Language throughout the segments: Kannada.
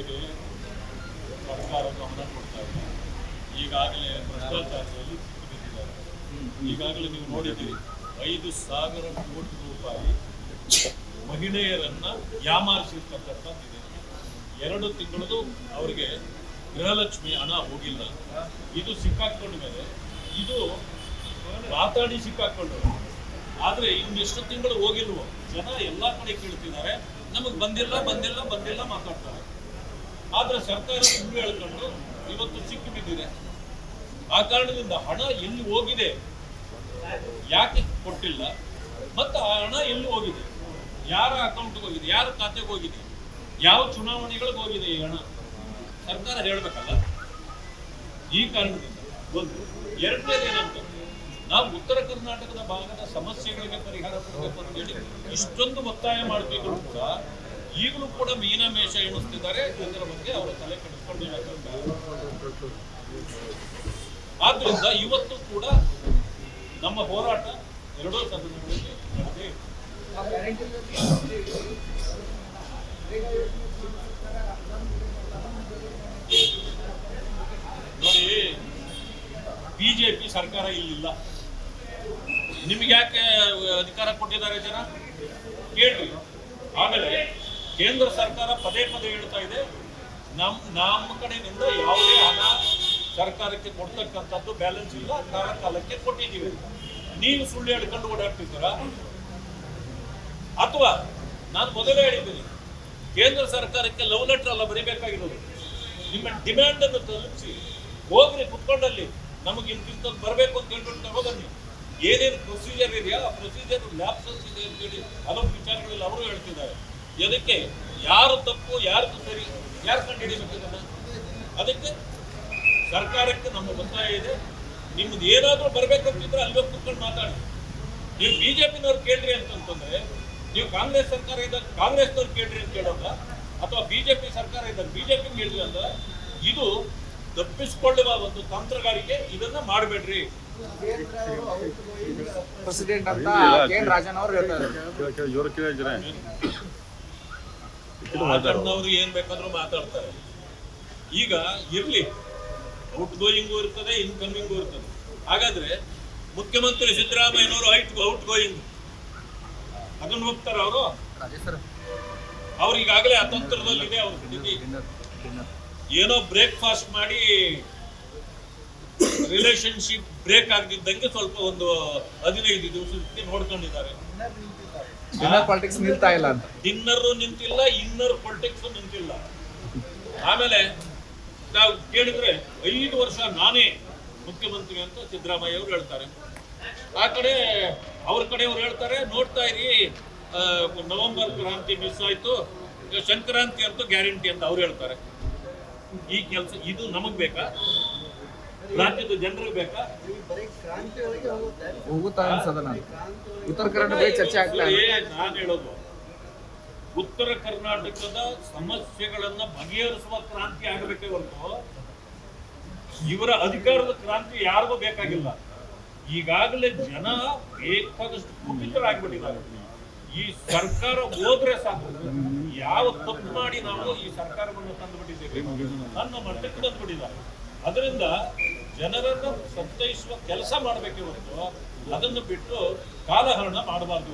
ಬಗ್ಗೆ ಸರ್ಕಾರ ಗಮನ ಕೊಡ್ತಾ ಇದೆ. ಈಗಾಗಲೇ ಭ್ರಷ್ಟಾಚಾರದಲ್ಲಿ ಸಿಕ್ಕಿಬಿದ್ದಿದ್ದಾರೆ. ಈಗಾಗಲೇ ನೀವು ನೋಡಿದ್ದೀರಿ, ಐದು ಸಾವಿರ ಕೋಟಿ ರೂಪಾಯಿ ಮಹಿಳೆಯರನ್ನ ಯಾಮಾರಿಸಿರ್ತಕ್ಕಂಥದ್ದಿದೆ ಎರಡು ತಿಂಗಳದು ಅವರಿಗೆ ಗೃಹಲಕ್ಷ್ಮಿ ಹಣ ಹೋಗಿಲ್ಲ. ಇದು ಸಿಕ್ಕಾಕೊಂಡ ಮೇಲೆ, ಇದು ಮಾತಾಡಿ ಸಿಕ್ಕಾಕೊಂಡ್ರು ಆದ್ರೆ ಇನ್ನೆಷ್ಟು ತಿಂಗಳು ಹೋಗಿಲ್ವೋ? ಜನ ಎಲ್ಲಾ ಕಡೆ ಕೇಳ್ತಿದ್ದಾರೆ. ನಮಗ್ ಬಂದಿಲ್ಲ ಬಂದಿಲ್ಲ ಬಂದಿಲ್ಲ ಮಾತಾಡ್ತಾರೆ. ಆದ್ರೆ ಸರ್ಕಾರ ಸುಳ್ಳು ಹೇಳ್ಕೊಂಡು ಇವತ್ತು ಸಿಕ್ಕಿ ಬಿದ್ದಿದೆ. ಆ ಕಾರಣದಿಂದ ಹಣ ಎಲ್ಲಿ ಹೋಗಿದೆ? ಯಾಕೆ ಕೊಟ್ಟಿಲ್ಲ? ಮತ್ತು ಆ ಹಣ ಎಲ್ಲಿ ಹೋಗಿದೆ? ಯಾರ ಅಕೌಂಟ್ಗೆ ಹೋಗಿದೆ? ಯಾರ ಖಾತೆಗೆ ಹೋಗಿದೆ? ಯಾವ ಚುನಾವಣೆಗಳಿಗೆ ಹೋಗಿದೆ ಈ ಹಣ? ಸರ್ಕಾರ ಹೇಳ್ಬೇಕಲ್ಲ? ಈ ಕಾರಣದಿಂದ ಒಂದು, ಎರಡನೇದು ಏನಂತ ನಾವು ಉತ್ತರ ಕರ್ನಾಟಕದ ಭಾಗದ ಸಮಸ್ಯೆಗಳಿಗೆ ಪರಿಹಾರ ಕೊಡಬೇಕು ಅಂತ ಹೇಳಿ ಇಷ್ಟೊಂದು ಒತ್ತಾಯ ಮಾಡ್ತಿದ್ರು ಕೂಡ ಈಗಲೂ ಕೂಡ ಮೀನಮೇಷ ಎಣಿಸ್ತಿದ್ದಾರೆ. ಇದರ ಬಗ್ಗೆ ಅವರು ತಲೆ ಕೆಡಿಸ್ಕೊಂಡಿಲ್ಲ ಆದ್ರಿಂದ ಇವತ್ತು ಕೂಡ ನಮ್ಮ ಹೋರಾಟ ಎರಡೂ ಸದನಗಳಲ್ಲಿ. ನೋಡಿ, ಬಿಜೆಪಿ ಸರ್ಕಾರ ಇಲ್ಲಿಲ್ಲ. ನಿಮ್ಗೆ ಯಾಕೆ ಅಧಿಕಾರ ಕೊಟ್ಟಿದ್ದಾರೆ ಜನ? ಕೇಳಿ ಆಮೇಲೆ ಕೇಂದ್ರ ಸರ್ಕಾರ ಪದೇ ಪದೇ ಹೇಳ್ತಾ ಇದೆ, ನಮ್, ನಮ್ಮ ಕಡೆಯಿಂದ ಯಾವುದೇ ಹಣ ಸರ್ಕಾರಕ್ಕೆ ಕೊಡ್ತಕ್ಕಂಥದ್ದು ಬ್ಯಾಲೆನ್ಸ್ ಇಲ್ಲ ಕಾಲ ಕಾಲಕ್ಕೆ ಕೊಟ್ಟಿದ್ದೀವಿ. ನೀವು ಸುಳ್ಳು ಹೇಳ್ಕೊಂಡು ಓಡಾಡ್ತಿದ್ದೀರ? ಅಥವಾ ನಾನು ಮೊದಲೇ ಹೇಳಿದ್ದೀನಿ, ಕೇಂದ್ರ ಸರ್ಕಾರಕ್ಕೆ ಲವ್ ಲೆಟರ್ ಅಲ್ಲ ಬರೀಬೇಕಾಗಿರೋದು. ನಿಮ್ಮ ಡಿಮ್ಯಾಂಡ್ ಅನ್ನು ತಲುಪಿಸಿ, ಹೋಗ್ರಿ ಕುತ್ಕೊಂಡಲ್ಲಿ, ನಮಗೆ ಇಂತಿಂತದ್ದು ಬರಬೇಕು ಅಂತ ಹೇಳ್ಬಿಟ್ಟು ತಗೋಬನ್ನಿ. ಏನೇನು ಪ್ರೊಸೀಜರ್ ಇದೆಯಾ? ಆ ಪ್ರೊಸೀಜರ್ ಲ್ಯಾಪ್ಸಸ್ ಇದೆ ಅಂತೇಳಿ ಹಲವು ವಿಚಾರಗಳಲ್ಲಿ ಅವರು ಹೇಳ್ತಿದ್ದಾರೆ. ಅದಕ್ಕೆ ಯಾರು ತಪ್ಪು ಯಾರು ಸರಿ ಯಾರು ಕಂಡು ಹಿಡಿಬೇಕು ಅದಕ್ಕೆ ಸರ್ಕಾರಕ್ಕೆ ನಮ್ಮ ಒತ್ತಾಯ ಇದೆ ನಿಮ್ದು ಏನಾದರೂ ಬರಬೇಕಂತಿದ್ರೆ ಅಲ್ಲಿ ಹೋಗಿ ಕುತ್ಕೊಂಡು ಮಾತಾಡಿ ನೀವು ಬಿಜೆಪಿನವ್ರು ಕೇಳ್ರಿ ಅಂತಂತಂದ್ರೆ ನೀವು ಕಾಂಗ್ರೆಸ್ ಸರ್ಕಾರ ಇದ್ದಾಗ ಕಾಂಗ್ರೆಸ್ನವ್ರು ಕೇಳ್ರಿ ಅಂತ ಕೇಳೋಲ್ಲ ಅಥವಾ ಬಿಜೆಪಿ ಸರ್ಕಾರ ಇದ್ದಾಗ ಬಿಜೆಪಿ ಕೇಳ್ರಿ ಅಂತ ಇದು ತಪ್ಪಿಸಿಕೊಳ್ಳುವ ಒಂದು ತಂತ್ರಗಾರಿಕೆ ಇದನ್ನ ಮಾಡಬೇಡ್ರಿ ಪ್ರೆಸಿಡೆಂಟ್ ಅಂತ ಕೆ ಎನ್ ರಾಜನ್ ಅವರು ಹೇಳ್ತಾರೆ ಮಾತಾಡಿದವರು ಏನ್ ಬೇಕಾದ್ರೂ ಮಾತಾಡ್ತಾರೆ. ಈಗ ಇರ್ಲಿ ಔಟ್ ಗೋಯಿಂಗು ಇರ್ತದೆ ಇನ್ಕಮಿಂಗು ಇರ್ತದೆ. ಹಾಗಾದ್ರೆ ಮುಖ್ಯಮಂತ್ರಿ ಸಿದ್ದರಾಮಯ್ಯನವರು ಔಟ್ ಔಟ್ ಗೋಯಿಂಗ್. ಅದನ್ನ ಹೋಗ್ತಾರ ಅವರು? ಅವ್ರಿಗಾಗಲೇ ಅತಂತ್ರದಲ್ಲಿದೆ ಅವ್ರ. ಏನೋ ಬ್ರೇಕ್ಫಾಸ್ಟ್ ಮಾಡಿ ರಿಲೇಶನ್ಶಿಪ್ ಬ್ರೇಕ್ ಆಗದಿದ್ದಂಗೆ ಸ್ವಲ್ಪ ಒಂದು ಹದಿನೈದು ದಿವಸಕ್ಕೆ ನೋಡ್ಕೊಂಡಿದ್ದಾರೆ. ಡಿನ್ನರ್ ಪಾಲಿಟಿಕ್ಸ್ ನಿಲ್ತಾ ಇಲ್ಲ ಅಂತ. ಡಿನ್ನರ್ ನಿಂತಿಲ್ಲ ಇನ್ನರ್ ಪಾಲಿಟಿಕ್ಸ್ ನಿಂತಿಲ್ಲ. ಆಮೇಲೆ ನಾವು ಕೇಳಿದ್ರೆ ಐದು ವರ್ಷ ನಾನೇ ಮುಖ್ಯಮಂತ್ರಿ ಅಂತ ಸಿದ್ದರಾಮಯ್ಯ ಅವರು ಹೇಳ್ತಾರೆ. ಆ ಕಡೆ ಅವ್ರ ಕಡೆಯವ್ರು ಹೇಳ್ತಾರೆ ನೋಡ್ತಾ ಇರಿ ನವೆಂಬರ್ ಕ್ರಾಂತಿ ಮಿಸ್ ಆಯ್ತು ಸಂಕ್ರಾಂತಿ ಅಂತೂ ಗ್ಯಾರಂಟಿ ಅಂತ ಅವ್ರು ಹೇಳ್ತಾರೆ. ಈ ಕೆಲಸ ಇದು ನಮಗ್ ಬೇಕಾ? ರಾಜ್ಯದ ಜನರಿಗೆ ಬೇಕಾ? ಹೋಗುತ್ತಾ ಅನ್ಸದ ನಾನು. ಉತ್ತರ ಬಗ್ಗೆ ಚರ್ಚೆ ಆಗ್ತಾ ನಾನು ಹೇಳೋದು. ಉತ್ತರ ಕರ್ನಾಟಕದ ಸಮಸ್ಯೆಗಳನ್ನ ಬಗೆಹರಿಸುವ ಕ್ರಾಂತಿ ಆಗಬೇಕೇ ಹೊರತು ಇವರ ಅಧಿಕಾರದ ಕ್ರಾಂತಿ ಯಾರಿಗೂ ಬೇಕಾಗಿಲ್ಲ. ಈಗಾಗಲೇ ಜನ ಬೇಕಾದಷ್ಟು ಕುಪಿತರಾಗ್ಬಿಟ್ಟಿದ್ದಾರೆ. ಈ ಸರ್ಕಾರ ಹೋದ್ರೆ ಸಾಕು. ಯಾವ ತಪ್ಪು ಮಾಡಿ ನಾವು ಈ ಸರ್ಕಾರವನ್ನು ತಂದುಬಿಟ್ಟಿದ್ದೇವೆ? ನನ್ನ ಮಟ್ಟಕ್ಕೆ ತಂದುಬಿಟ್ಟಿದ್ದಾರೆ. ಅದರಿಂದ ಜನರನ್ನು ಸಂತೈಸುವ ಕೆಲಸ ಮಾಡಬೇಕೆ ಹೊರತು ಅದನ್ನು ಬಿಟ್ಟು ಕಾಲಹರಣ ಮಾಡಬಾರ್ದು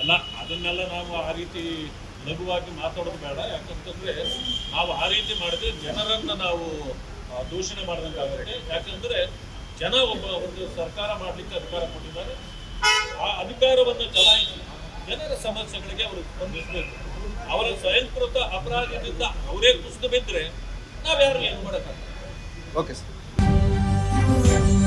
ಅಲ್ಲ, ಅದನ್ನೆಲ್ಲ ನಾವು ಆ ರೀತಿ ಲಘುವಾಗಿ ಮಾತಾಡೋದು ಬೇಡ. ಯಾಕಂತಂದ್ರೆ ನಾವು ಆ ರೀತಿ ಮಾಡಿದ್ರೆ ಜನರನ್ನು ನಾವು ದೋಷಣೆ ದೂಷಣೆ ಮಾಡಿದಂಗಾಗುತ್ತೆ. ಯಾಕಂದ್ರೆ ಜನ ಒಬ್ಬ ಒಂದು ಸರ್ಕಾರ ಮಾಡಲಿಕ್ಕೆ ಅಧಿಕಾರ ಕೊಟ್ಟಿದ್ದಾರೆ. ಆ ಅಧಿಕಾರವನ್ನು ಚಲಾಯಿಸಿ ಜನರ ಸಮಸ್ಯೆಗಳಿಗೆ ಅವರು ಸ್ಪಂದಿಸಬೇಕು. ಅವರ ಸ್ವಯಂಕೃತ ಅಪರಾಧದಿಂದ ಅವರೇ ಕುಸಿದು ಬಿದ್ದರೆ ನಾವ್ಯಾರು ಏನು ಮಾಡೋಕ್ಕಾಗ ಓಕೆ ಸರ್